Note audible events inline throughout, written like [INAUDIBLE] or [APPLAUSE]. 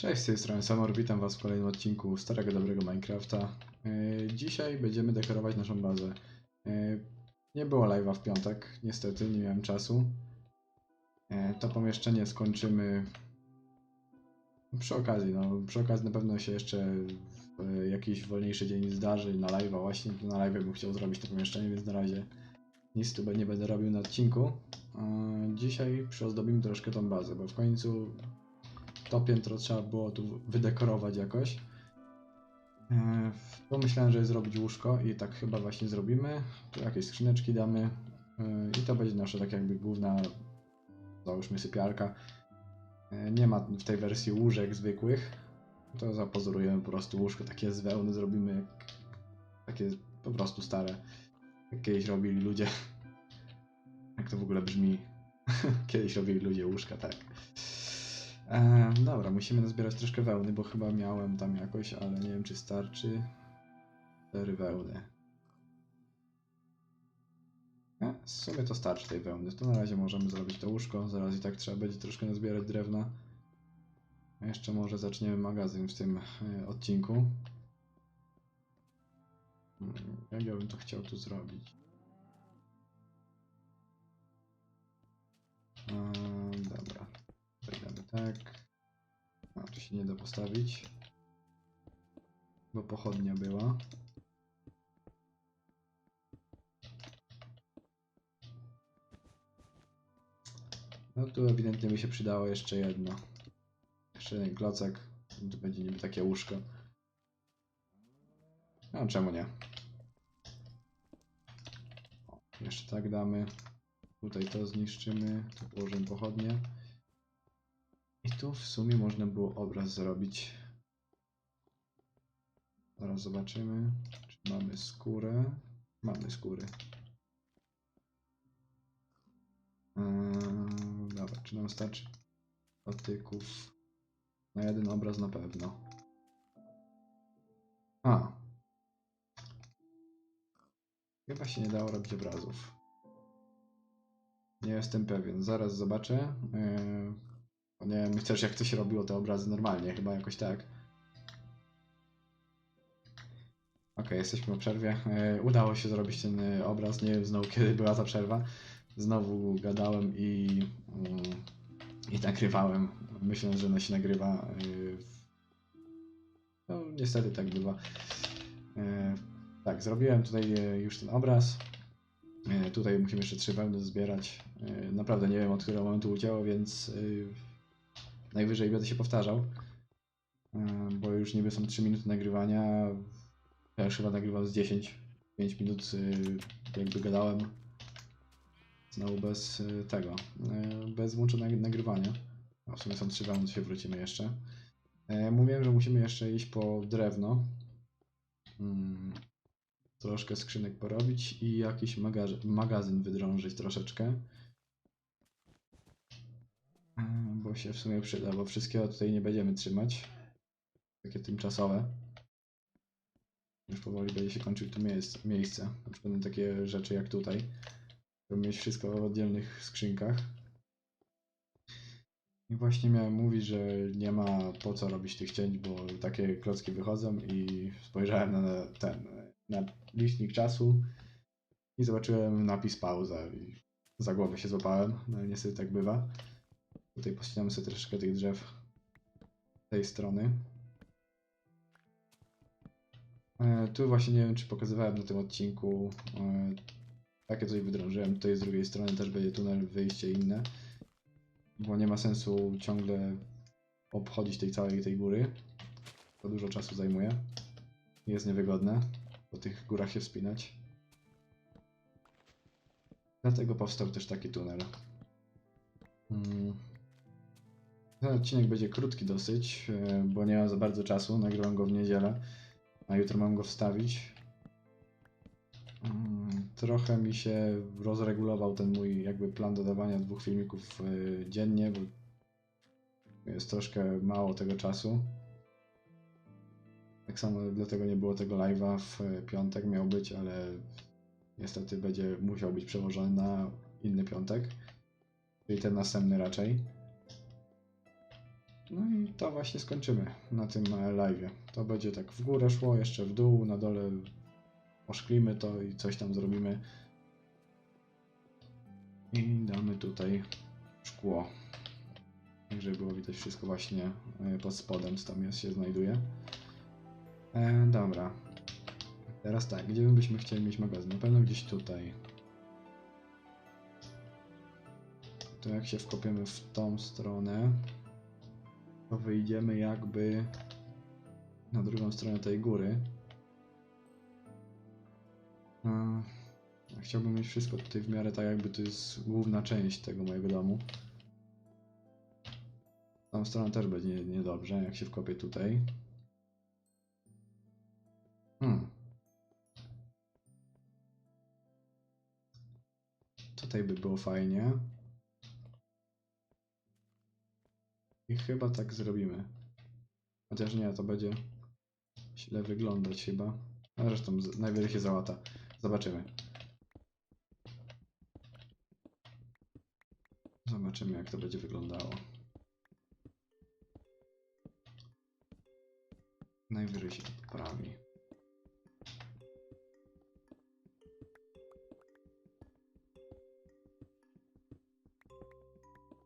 Cześć, z tej strony Samor, witam was w kolejnym odcinku Starego Dobrego Minecrafta. Yy, Dzisiaj będziemy dekorować naszą bazę. Yy, Nie było live'a w piątek, niestety, nie miałem czasu. Yy, To pomieszczenie skończymy przy okazji, no przy okazji na pewno się jeszcze jakiś wolniejszy dzień zdarzy na live'a, właśnie na live'ie bym chciał zrobić to pomieszczenie, więc na razie nic tu nie będę robił na odcinku. Dzisiaj przyozdobimy troszkę tą bazę, bo w końcu to piętro trzeba było tu wydekorować jakoś. Pomyślałem, że zrobić łóżko i tak chyba właśnie zrobimy. Tu jakieś skrzyneczki damy eee, i to będzie nasza tak jakby główna, załóżmy sypialka. Eee, Nie ma w tej wersji łóżek zwykłych. To zapozorujemy po prostu łóżko takie z wełny zrobimy takie po prostu stare. Jak kiedyś robili ludzie. [LAUGHS] Jak to w ogóle brzmi? [LAUGHS] Kiedyś robili ludzie łóżka, tak. E, dobra, musimy nazbierać troszkę wełny, bo chyba miałem tam jakoś, ale nie wiem czy starczy. Cztery wełny. E, w sumie to starczy tej wełny. To na razie możemy zrobić to łóżko. Zaraz i tak trzeba będzie troszkę nazbierać drewna. Jeszcze może zaczniemy magazyn w tym e, odcinku. Hmm, Jak ja bym to chciał tu zrobić? E, tak. A, tu się nie da postawić. Bo pochodnia była. No tu ewidentnie by się przydało jeszcze jedno. Jeszcze jeden klocek. To będzie niby takie łóżko. No czemu nie? O, jeszcze tak damy. Tutaj to zniszczymy. Tu położymy pochodnie. I tu w sumie można było obraz zrobić. Zaraz zobaczymy, czy mamy skórę. Mamy skóry. Eee, dobra, czy nam starczy patyków? Na jeden obraz na pewno. A. Chyba się nie dało robić obrazów. Nie jestem pewien. Zaraz zobaczę. Eee, nie wiem też jak to się robiło te obrazy normalnie, chyba jakoś tak. Ok, jesteśmy po przerwie. E, udało się zrobić ten e, obraz. Nie wiem znowu kiedy była ta przerwa. Znowu gadałem i, mm, i nagrywałem. Myślę, że ona się nagrywa. e, no niestety tak bywa. Tak, zrobiłem tutaj już ten obraz. Tutaj musimy jeszcze trzy wełny zbierać. Naprawdę nie wiem od którego momentu ucięło, więc Najwyżej będę się powtarzał, e, bo już niby są 3 minuty nagrywania. Ja już chyba nagrywam z 10, 5 minut e, jakby gadałem. Znowu bez e, tego, e, bez włączonego nagrywania. No, w sumie są 3 minuty, się wrócimy jeszcze. E, Mówiłem, że musimy jeszcze iść po drewno. Mm, Troszkę skrzynek porobić i jakiś magaz- magazyn wydrążyć troszeczkę. Mm, Bo się w sumie przyda, bo wszystkiego tutaj nie będziemy trzymać. Takie tymczasowe. Już powoli będzie się kończyć tu miejsce. miejsce. Na takie rzeczy jak tutaj. Żeby mieć wszystko w oddzielnych skrzynkach. I właśnie miałem mówić, że nie ma po co robić tych cięć, bo takie klocki wychodzą i spojrzałem na ten, na licznik czasu i zobaczyłem napis pauza i za głowę się złapałem, no niestety tak bywa. Tutaj pościnamy sobie troszeczkę tych drzew tej strony. E, tu właśnie nie wiem, czy pokazywałem na tym odcinku. E, takie coś wydrążyłem. Tutaj z drugiej strony też będzie tunel, wyjście inne. Bo nie ma sensu ciągle obchodzić tej całej tej góry. To dużo czasu zajmuje. Jest niewygodne po tych górach się wspinać. Dlatego powstał też taki tunel. Mm. Ten odcinek będzie krótki dosyć, e, bo nie ma za bardzo czasu. Nagrywam go w niedzielę, a jutro mam go wstawić. Mm, Trochę mi się rozregulował ten mój jakby plan dodawania dwóch filmików e, dziennie, bo jest troszkę mało tego czasu. Tak samo dlatego nie było tego live'a w piątek miał być, ale niestety będzie musiał być przełożony na inny piątek, czyli ten następny raczej. No i to właśnie skończymy na tym live. To będzie tak w górę szło, jeszcze w dół, na dole oszklimy to i coś tam zrobimy. I damy tutaj szkło. Tak, żeby było widać wszystko właśnie e, pod spodem, co tam jest, się znajduje. E, dobra. Teraz tak, gdzie byśmy chcieli mieć magazyn? Na pewno gdzieś tutaj. To jak się wkopiemy w tą stronę, to wyjdziemy jakby na drugą stronę tej góry. Chciałbym mieć wszystko tutaj w miarę tak, jakby to jest główna część tego mojego domu. Tą stronę też będzie niedobrze, jak się wkopię tutaj. Hmm. Tutaj by było fajnie. I chyba tak zrobimy. Chociaż nie, to będzie źle wyglądać chyba. A zresztą z- najwyżej się załata. Zobaczymy. Zobaczymy jak to będzie wyglądało. Najwyżej się to poprawi.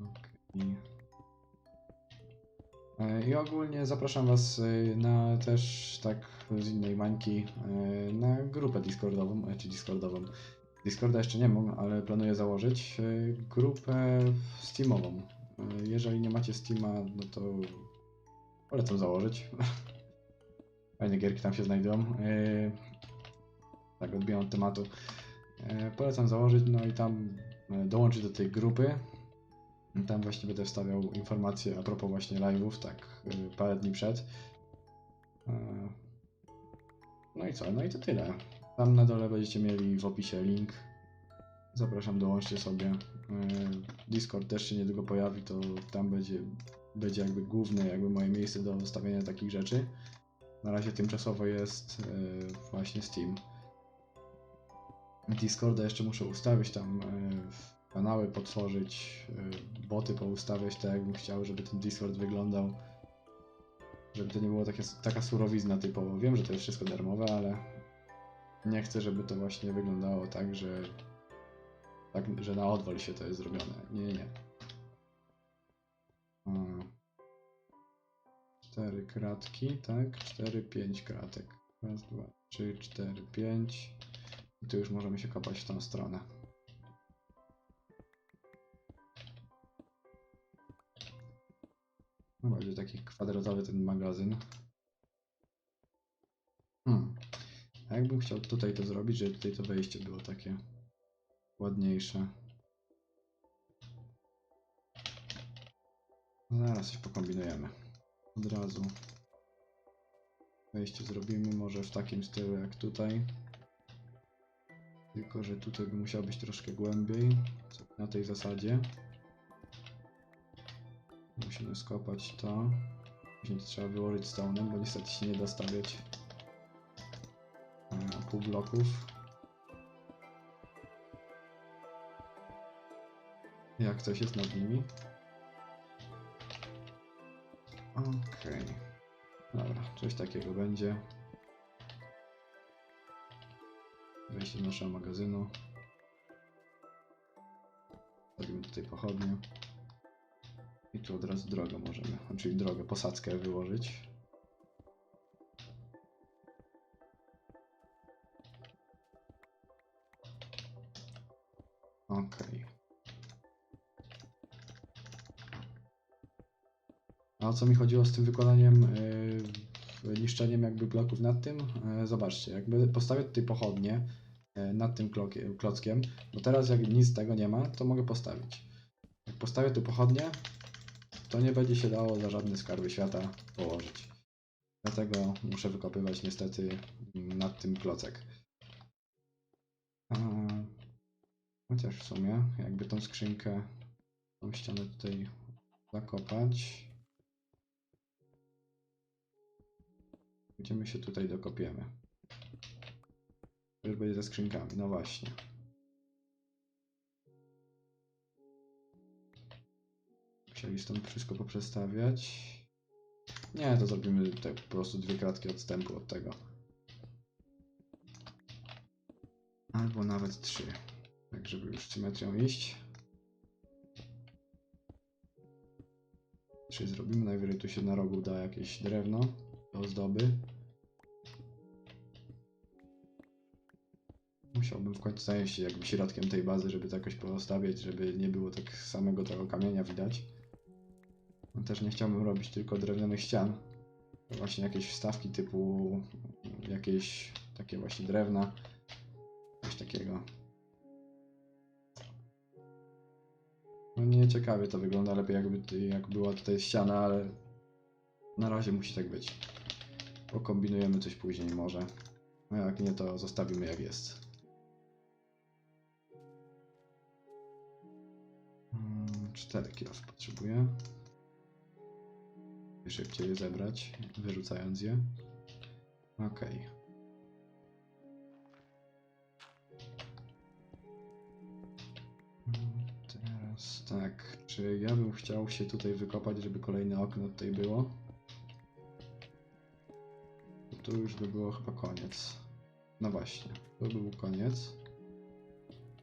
Okej. I ogólnie zapraszam Was e, na też tak z innej mańki e, na grupę Discordową, czy Discordową. Discorda jeszcze nie mam, ale planuję założyć e, grupę Steamową. Jeżeli nie macie Steama, no to polecam założyć. [LAUGHS] Fajne gierki tam się znajdą. E, Tak, odbijam od tematu. Polecam założyć, no i tam dołączyć do tej grupy. Tam właśnie będę wstawiał informacje a propos właśnie live'ów, tak y, parę dni przed. E, No i co? No i to tyle. Tam na dole będziecie mieli w opisie link. Zapraszam, dołączcie sobie. E, Discord też się niedługo pojawi, to tam będzie, będzie jakby główne jakby moje miejsce do ustawiania takich rzeczy. Na razie tymczasowo jest e, właśnie Steam. Discorda jeszcze muszę ustawić tam kanały potworzyć, y, boty poustawiać tak jakbym chciał, żeby ten Discord wyglądał. Żeby to nie było takie, taka surowizna typowo. Wiem, że to jest wszystko darmowe, ale nie chcę, żeby to właśnie wyglądało tak, że tak, że na odwal się to jest zrobione. Nie, nie, nie. Cztery kratki, tak? Cztery, pięć kratek. Raz, dwa, trzy, cztery, pięć. I tu już możemy się kopać w tą stronę. No będzie taki kwadratowy ten magazyn. Hmm. A jakbym chciał tutaj to zrobić, żeby tutaj to wejście było takie ładniejsze. Zaraz coś pokombinujemy. Od razu wejście zrobimy może w takim stylu jak tutaj. Tylko, że tutaj by musiał być troszkę głębiej. Na tej zasadzie. Musimy skopać to. Później trzeba wyłożyć stone'em, bo niestety się nie da stawiać e, pół bloków. Jak coś jest nad nimi? Okej. Dobra, coś takiego będzie. Wejście do naszego magazynu. Robimy tutaj pochodnie. I tu od razu drogę możemy, czyli drogę, posadzkę wyłożyć. Okej. A o co mi chodziło z tym wykładaniem, yy, niszczeniem jakby bloków nad tym? Yy, zobaczcie, jakby postawię tutaj pochodnie yy, nad tym klockiem, bo teraz jak nic z tego nie ma, to mogę postawić. Jak postawię tu pochodnie, to nie będzie się dało za żadne skarby świata położyć. Dlatego muszę wykopywać niestety nad tym klocek. A, chociaż w sumie, jakby tą skrzynkę, tą ścianę tutaj zakopać, gdzie my się tutaj dokopiemy? To już będzie ze skrzynkami, no właśnie. Musieli stąd wszystko poprzestawiać. Nie, to zrobimy tak po prostu dwie kratki odstępu od tego. Albo nawet trzy. Tak, żeby już symetrią iść. Trzy zrobimy. Najwyżej tu się na rogu da jakieś drewno do ozdoby. Musiałbym w końcu zająć się jakby środkiem tej bazy, żeby to jakoś postawiać, żeby nie było tak samego tego kamienia widać. No też nie chciałbym robić tylko drewnianych ścian. Właśnie jakieś wstawki typu jakieś takie właśnie drewna. Coś takiego. No nie ciekawie to wygląda, lepiej jakby jak była tutaj ściana, ale na razie musi tak być. Pokombinujemy coś później może. A jak nie, to zostawimy jak jest. Mm, 4 kilo potrzebuję. Szybciej zebrać, wyrzucając je. Mm, Teraz tak, czy ja bym chciał się tutaj wykopać, żeby kolejne okno tutaj było? To już by było chyba koniec. No właśnie, to by był koniec.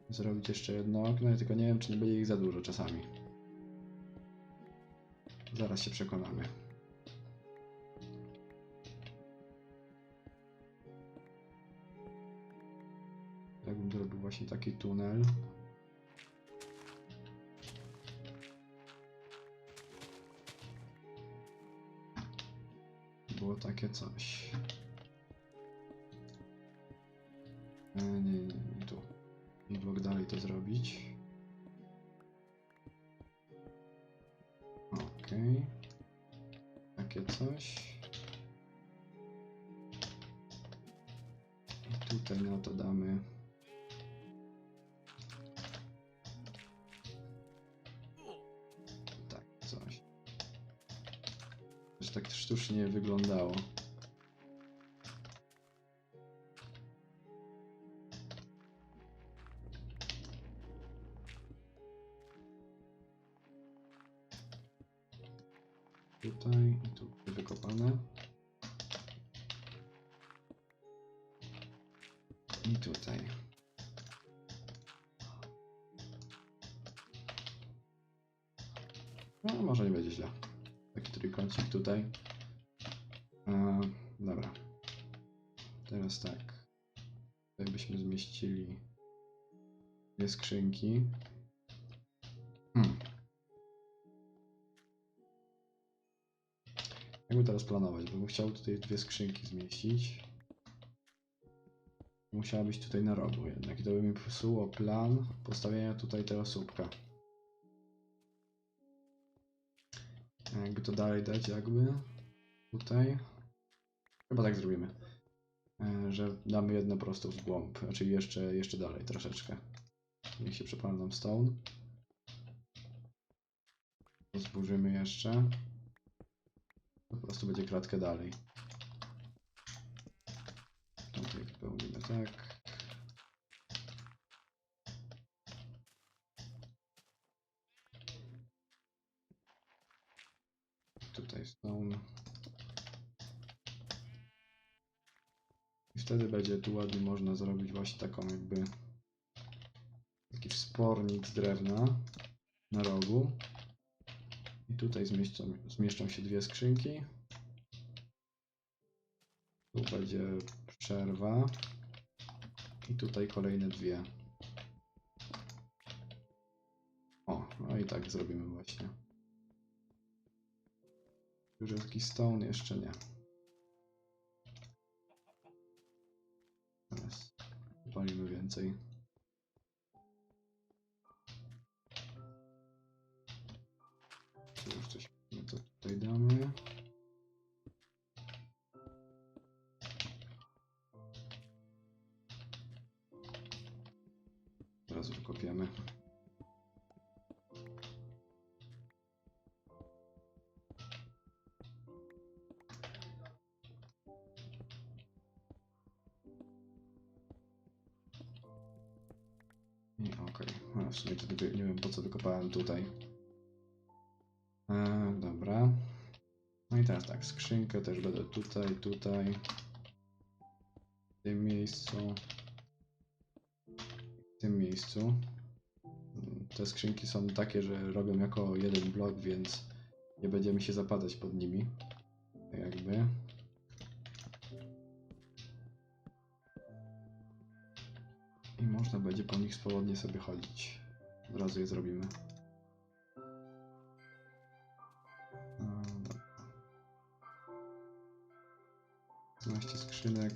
Zrobić jeszcze jedno okno, ja tylko nie wiem, czy nie będzie ich za dużo czasami. Zaraz się przekonamy. Właśnie taki tunel. Było takie coś. E, nie, nie, nie tu. Dalej to zrobić. Okej. Takie coś. I tutaj na to damy. Tak sztucznie wyglądało. Teraz tak. Tutaj byśmy zmieścili dwie skrzynki. Hmm. Jakby teraz planować, bo bym chciał tutaj dwie skrzynki zmieścić. Musiała być tutaj na rogu jednak i to by mi psuło plan postawienia tutaj tego słupka. A Jakby to dalej dać jakby tutaj. Chyba tak zrobimy. E, Że damy jedno prosto w głąb, znaczy jeszcze, jeszcze dalej troszeczkę. Niech się przepala nam stone. Zburzymy jeszcze. Po prostu będzie kratkę dalej. Można zrobić właśnie taką jakby taki wspornik z drewna na rogu. I tutaj zmieszczą, zmieszczą się dwie skrzynki. Tu będzie przerwa. I tutaj kolejne dwie. O, no i tak zrobimy właśnie. Już jakiś stone? Jeszcze nie. Więcej. Tu Już coś no to tutaj damy. Teraz wykopiemy. I sumie to wy- nie wiem po co wykopałem tutaj. i teraz tak, skrzynkę też będę tutaj, tutaj. W tym miejscu. W tym miejscu. Te skrzynki są takie, że robią jako jeden blok, więc nie będziemy się zapadać pod nimi. Tak Jakby. I można będzie po nich swobodnie sobie chodzić. Od razu je zrobimy. 12 skrzynek.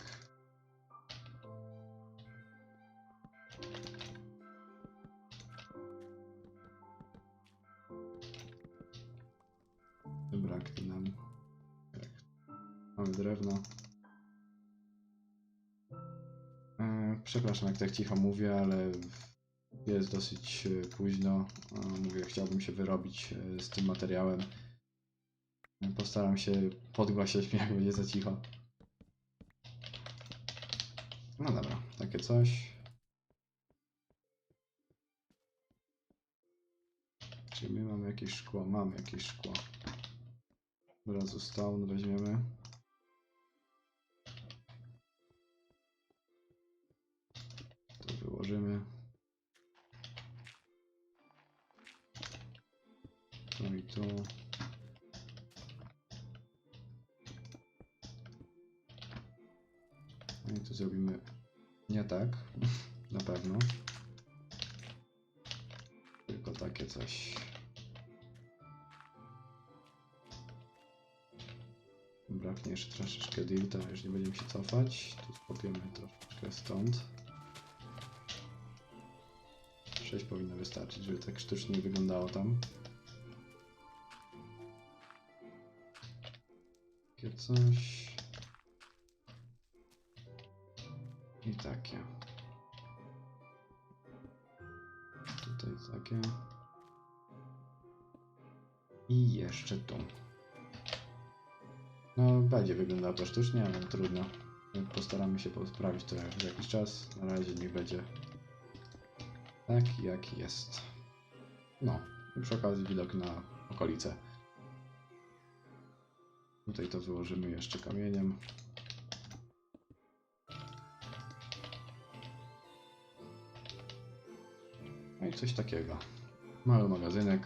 Braknie nam. Tak. Mamy drewno. E, przepraszam, jak tak cicho mówię, ale jest dosyć e, późno. E, mówię, chciałbym się wyrobić e, z tym materiałem. Postaram się podgłaszać jak będzie za cicho. No dobra, takie coś. Czy my mamy jakieś szkło? Mamy jakieś szkło. Od razu stone weźmiemy. To wyłożymy. Tu. No i tu zrobimy nie tak, [LAUGHS] na pewno. Tylko takie coś. Braknie jeszcze troszeczkę dirta, już nie będziemy się cofać. Tu skopiemy troszeczkę stąd. 6 powinno wystarczyć, żeby tak sztucznie wyglądało tam. Coś. I takie. Tutaj takie. I jeszcze tu. No, będzie wyglądało to sztucznie, ale trudno. Postaramy się poprawić to za jakiś czas. Na razie niech będzie tak, jak jest. No, i przy okazji widok na okolice. Tutaj to wyłożymy jeszcze kamieniem. No i coś takiego. Mały magazynek.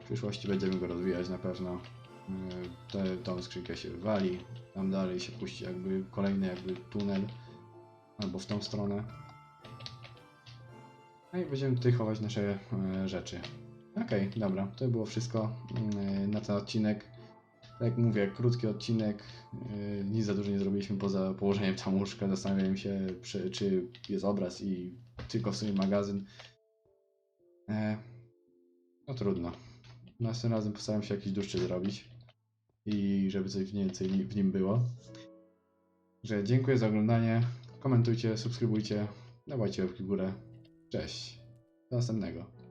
W przyszłości będziemy go rozwijać na pewno. Yy, Te, tą skrzynkę się wywali. Tam dalej się puści jakby kolejny jakby tunel. Albo w tą stronę. No i będziemy tutaj chować nasze e, rzeczy. Okej, dobra, to było wszystko mm, na ten odcinek. Jak mówię, krótki odcinek, e, nic za dużo nie zrobiliśmy poza położeniem tam łóżka. Zastanawiałem się, czy, czy jest obraz i tylko w sumie magazyn. E, no trudno. Następnym razem postaram się jakiś dłuższy zrobić i żeby coś więcej w nim było. Że dziękuję za oglądanie. Komentujcie, subskrybujcie, dawajcie łapki w górę. Cześć. Do następnego.